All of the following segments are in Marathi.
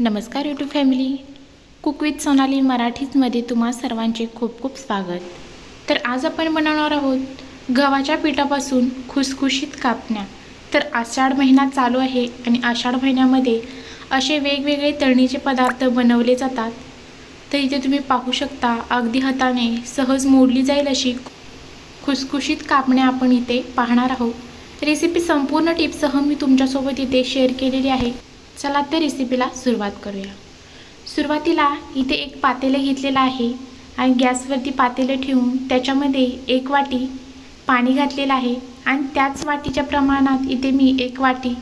नमस्कार YouTube family cook with Sonali मराठीमध्ये तुम्हा सर्वांचे खूप खूप स्वागत. तर आज आपण बनवणार आहोत गव्हाच्या पिठापासून खुसखुशीत कापण्या. तर आषाढ महिना चालू आहे आणि आषाढ महिन्यामध्ये असे वेगवेगळे तळणीचे पदार्थ बनवले जातात. तर इथे तुम्ही पाहू शकता अगदी हाताने सहज मोडली जाईल अशी खुसखुशीत कापण्या आपण इथे पाहणार आहोत. रेसिपी संपूर्ण टिप्ससह मी तुमच्यासोबत इथे शेअर केलेली आहे. चला तर रेसिपीला सुरुवात करूया. सुरुवातीला इथे एक पातेलं घेतलेलं आहे आणि गॅसवरती पातेलं ठेवून त्याच्यामध्ये एक वाटी पाणी घातलेलं आहे आणि त्याच वाटीच्या प्रमाणात इथे मी एक वाटी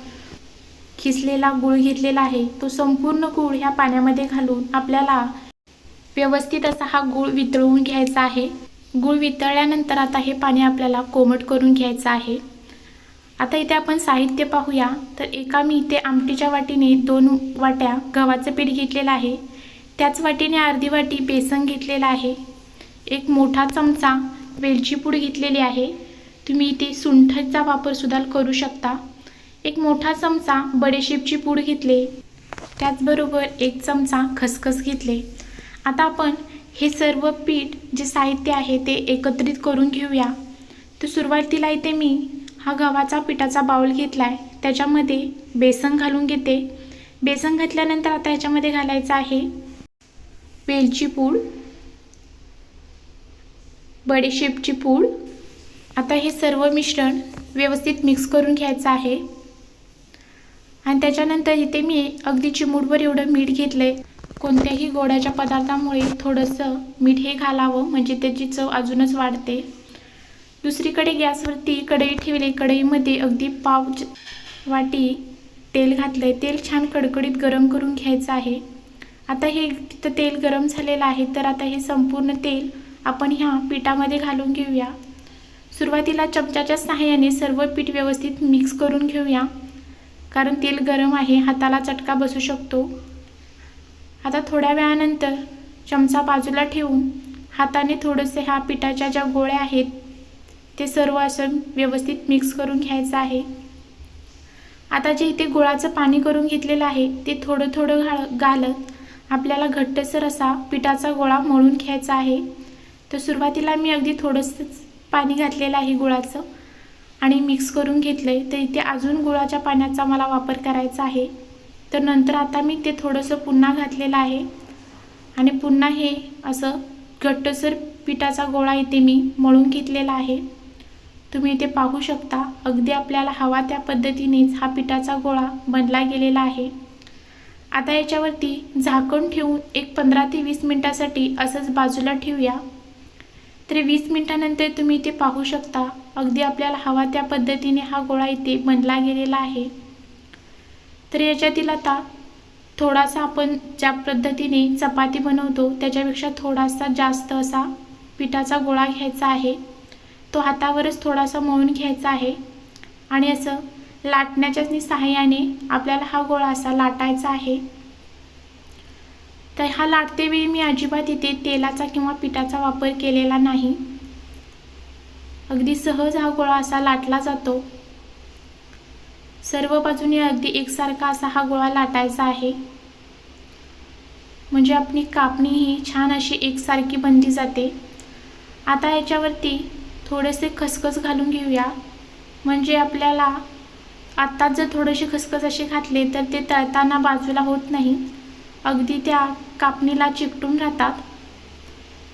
खिसलेला गूळ घेतलेला आहे. तो संपूर्ण गूळ ह्या पाण्यामध्ये घालून आपल्याला व्यवस्थित असा हा गूळ वितळवून घ्यायचा आहे. गूळ वितळल्यानंतर आता हे पाणी आपल्याला कोमट करून घ्यायचं आहे. आता इथे आपण साहित्य पाहूया. तर एका मी इथे आमटीच्या वाटीने दोन वाट्या गव्हाचं पीठ घेतलेलं आहे. त्याच वाटीने अर्धी वाटी बेसन घेतलेलं आहे. एक मोठा चमचा वेलची पूड घेतलेली आहे. तुम्ही इथे सुंठचा वापरसुद्धा करू शकता. एक मोठा चमचा बडेशेपची पूड घेतले. त्याचबरोबर एक चमचा खसखस घेतले. आता आपण हे सर्व पीठ जे साहित्य आहे ते एकत्रित करून घेऊया. तर सुरुवातीला इथे मी हा गव्हाचा पिठाचा बाऊल घेतला आहे त्याच्यामध्ये बेसन घालून घेते. बेसन घातल्यानंतर आता ह्याच्यामध्ये घालायचं आहे वेलची पूड बडीशेपची पूड. आता हे सर्व मिश्रण व्यवस्थित मिक्स करून घ्यायचं आहे. आणि त्याच्यानंतर इथे मी अगदी चिमूटभर एवढं मीठ घेतलं आहे कोणत्याही गोड्याच्या पदार्थामुळे थोडंसं मीठ हे घालावं म्हणजे त्याची चव अजूनच वाढते. दुसरीकडे गॅसवरती कढई ठेवली. कढईमध्ये अगदी पाव वाटी तेल घातलं आहे तेल छान कडकडीत गरम करून घ्यायचं आहे. आता हे तिथं तेल गरम झालेलं आहे. तर आता हे संपूर्ण तेल आपण ह्या पिठामध्ये घालून घेऊया. सुरुवातीला चमच्याच्या सहाय्याने सर्व पीठ व्यवस्थित मिक्स करून घेऊया. कारण तेल गरम आहे. हाताला चटका बसू शकतो. आता थोड्या वेळानंतर चमचा बाजूला ठेवून हाताने थोडंसे ह्या पिठाच्या ज्या गोळ्या आहेत ते सर्व असं व्यवस्थित मिक्स करून घ्यायचं आहे. आता जे इथे गुळाचं पाणी करून घेतलेलं आहे ते थोडं थोडं घाल घालत आपल्याला घट्टसर असा पिठाचा गोळा मळून घ्यायचा आहे. तर सुरुवातीला मी अगदी थोडंसंच पाणी घातलेलं आहे गुळाचं आणि मिक्स करून घेतलं आहे तर इथे अजून गुळाच्या पाण्याचा मला वापर करायचा आहे. तर नंतर आता मी ते थोडंसं पुन्हा घातलेलं आहे आणि पुन्हा हे असं घट्टसर पिठाचा गोळा इथे मी मळून घेतलेला आहे. तुम्ही इथे पाहू शकता अगदी आपल्याला हवा त्या पद्धतीनेच हा पिठाचा गोळा बनला गेलेला आहे. आता याच्यावरती झाकण ठेवून एक पंधरा ते वीस मिनटासाठी असंच बाजूला ठेवूया. तर वीस मिनटानंतर तुम्ही इथे पाहू शकता अगदी आपल्याला हवा त्या पद्धतीने हा गोळा इथे बनला गेलेला आहे. तर याच्यातील आता थोडासा आपण ज्या पद्धतीने चपाती बनवतो त्याच्यापेक्षा थोडासा जास्त असा पिठाचा गोळा घ्यायचा आहे. तो हातावरच थोडासा मळून घ्यायचा आहे. आणि असं लाटण्याच्या सहाय्याने आपल्याला हा गोळा असा लाटायचा आहे. तर हा लाटते वेळी मी अजिबात इथे तेलाचा किंवा पिठाचा वापर केलेला नाही. अगदी सहज हा गोळा असा लाटला जातो. सर्व बाजूने अगदी एकसारखा असा हा गोळा लाटायचा आहे. म्हणजे आपली कापणी ही छान अशी एकसारखी बनली जाते. आता याच्यावरती थोडेसे खसखस घालून घेऊया. म्हणजे आपल्याला आत्ताच जर थोडेसे खसखस असे घातले तर ते तळताना बाजूला होत नाही. अगदी त्या कापणीला चिकटून राहतात.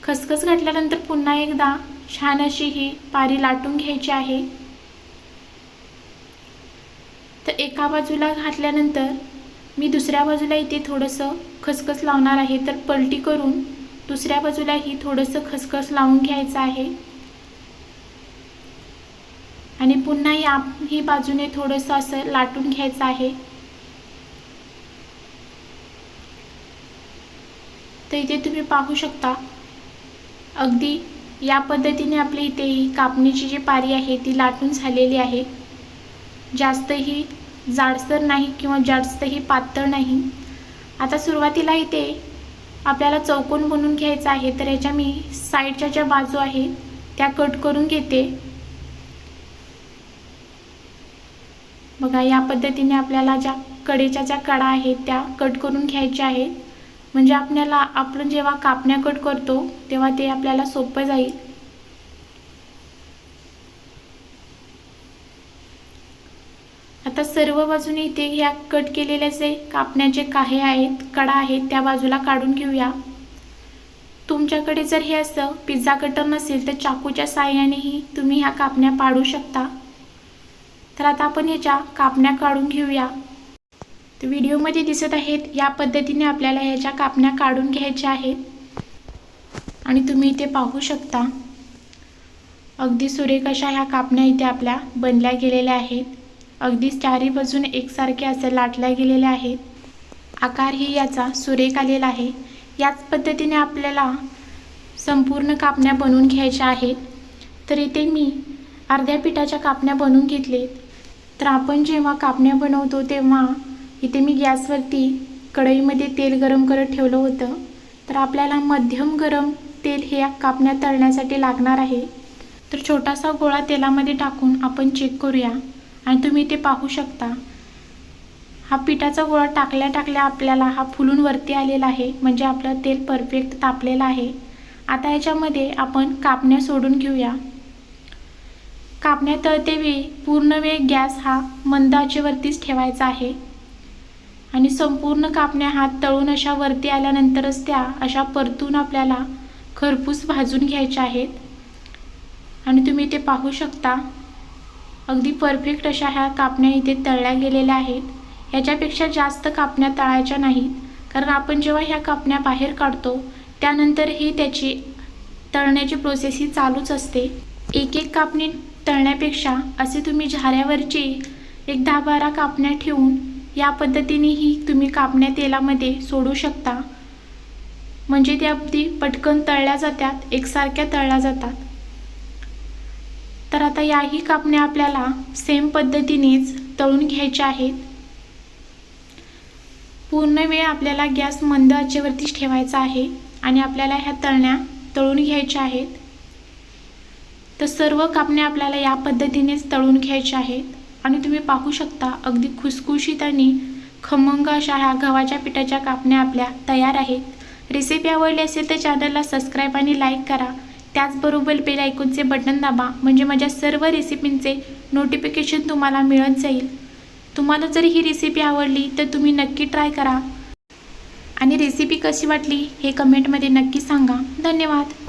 खसखस घातल्यानंतर पुन्हा एकदा छान अशी ही पारी लाटून घ्यायची आहे. तर एका बाजूला घातल्यानंतर मी दुसऱ्या बाजूला इथे थोडंसं खसखस लावणार आहे. तर पलटी करून दुसऱ्या बाजूलाही थोडंसं खसखस लावून घ्यायचं आहे. आणि पुन्हा या ही बाजूने थोडंसं असं लाटून घ्यायचं आहे. तर इथे तुम्ही पाहू शकता अगदी या पद्धतीने आपली इथे ही कापणीची जी पारी आहे ती लाटून झालेली आहे. जास्तही जाडसर नाही किंवा जास्तही पातळ नाही. आता सुरुवातीला इथे आपल्याला चौकोन बनवून घ्यायचा आहे तर याच्या मी साईडच्या ज्या बाजू आहेत त्या कट करून घेते. बघा या पद्धतीने आपल्याला ज्या कडेच्या ज्या कडा आहेत त्या कट करून घ्यायच्या आहेत. म्हणजे आपल्याला आपण जेव्हा कापण्या कट करतो तेव्हा ते आपल्याला सोपं जाईल. आता सर्व बाजूने इथे ह्या कट केलेल्या जे कापण्याचे काही आहेत कडा आहेत त्या बाजूला काढून घेऊया. तुमच्याकडे जर हे असं पिझ्झा कटर नसेल तर चाकूच्या साह्यानेही तुम्ही ह्या कापण्या पाडू शकता. तर आता आपण याच्या कापण्या काढून घेऊया. तर व्हिडिओमध्ये दिसत आहेत या पद्धतीने आपल्याला ह्याच्या कापण्या काढून घ्यायच्या आहेत. आणि तुम्ही इथे पाहू शकता अगदी सुरेख अशा ह्या कापण्या इथे आपल्या बनल्या गेलेल्या आहेत. अगदी चारी बाजून एकसारखे असे लाटल्या गेलेल्या आहेत. आकारही याचा सुरेख आलेला आहे. याच पद्धतीने आपल्याला संपूर्ण कापण्या बनवून घ्यायच्या आहेत. तर इथे मी अर्ध्या पिठाच्या कापण्या बनवून घेतलेत. तर आपण जेव्हा कापण्या बनवतो तेव्हा इथे मी गॅसवरती कढईमध्ये तेल गरम करत ठेवलं होतं. तर आपल्याला मध्यम गरम तेल हे या कापण्या तळण्यासाठी लागणार आहे. तर छोटासा गोळा तेलामध्ये टाकून आपण चेक करूया. आणि तुम्ही ते पाहू शकता हा पिठाचा गोळा टाकल्या टाकल्या आपल्याला हा फुलून वरती आलेला आहे. म्हणजे आपलं तेल परफेक्ट तापलेलं आहे. आता याच्यामध्ये आपण कापण्या सोडून घेऊया. कापण्या तळतेवेळी पूर्ण वेळ गॅस हा मंद आचेवरतीच ठेवायचा आहे. आणि संपूर्ण कापण्या हात तळून अशा वरती आल्यानंतरच त्या अशा परतून आपल्याला खरपूस भाजून घ्यायच्या आहेत. आणि तुम्ही ते पाहू शकता. अगदी परफेक्ट अशा ह्या कापण्या इथे तळल्या गेलेल्या आहेत. ह्याच्यापेक्षा जास्त कापण्या तळायच्या नाहीत. कारण आपण जेव्हा ह्या कापण्या बाहेर काढतो त्यानंतरही त्याची तळण्याची प्रोसेस ही चालूच असते. एक एक कापणी तळण्यापेक्षा असे तुम्ही झाऱ्यावरची एक दहा बारा कापण्या ठेवून या पद्धतीनेही तुम्ही कापण्या तेलामध्ये सोडू शकता. म्हणजे त्या अगदी पटकन तळल्या जातात एकसारख्या तळल्या जातात. तर आता याही कापण्या आपल्याला सेम पद्धतीनेच तळून घ्यायच्या आहेत. पूर्ण वेळ आपल्याला गॅस मंद आचेवरतीच ठेवायचा आहे आणि आपल्याला ह्या तळण्या तळून घ्यायच्या आहेत. तर सर्व कापण्या आपल्याला या पद्धतीनेच तळून घ्यायच्या आहेत. आणि तुम्ही पाहू शकता अगदी खुसखुशीत आणि खमंग अशा ह्या गव्हाच्या पिठाच्या कापण्या आपल्या तयार आहेत. रेसिपी आवडली असेल तर चॅनलला सबस्क्राईब आणि लाईक करा. त्याचबरोबर बेल ऐकूनचे बटन दाबा म्हणजे माझ्या सर्व रेसिपींचे नोटिफिकेशन तुम्हाला मिळत जाईल. तुम्हाला जर ही रेसिपी आवडली तर तुम्ही नक्की ट्राय करा. आणि रेसिपी कशी वाटली हे कमेंटमध्ये नक्की सांगा. धन्यवाद.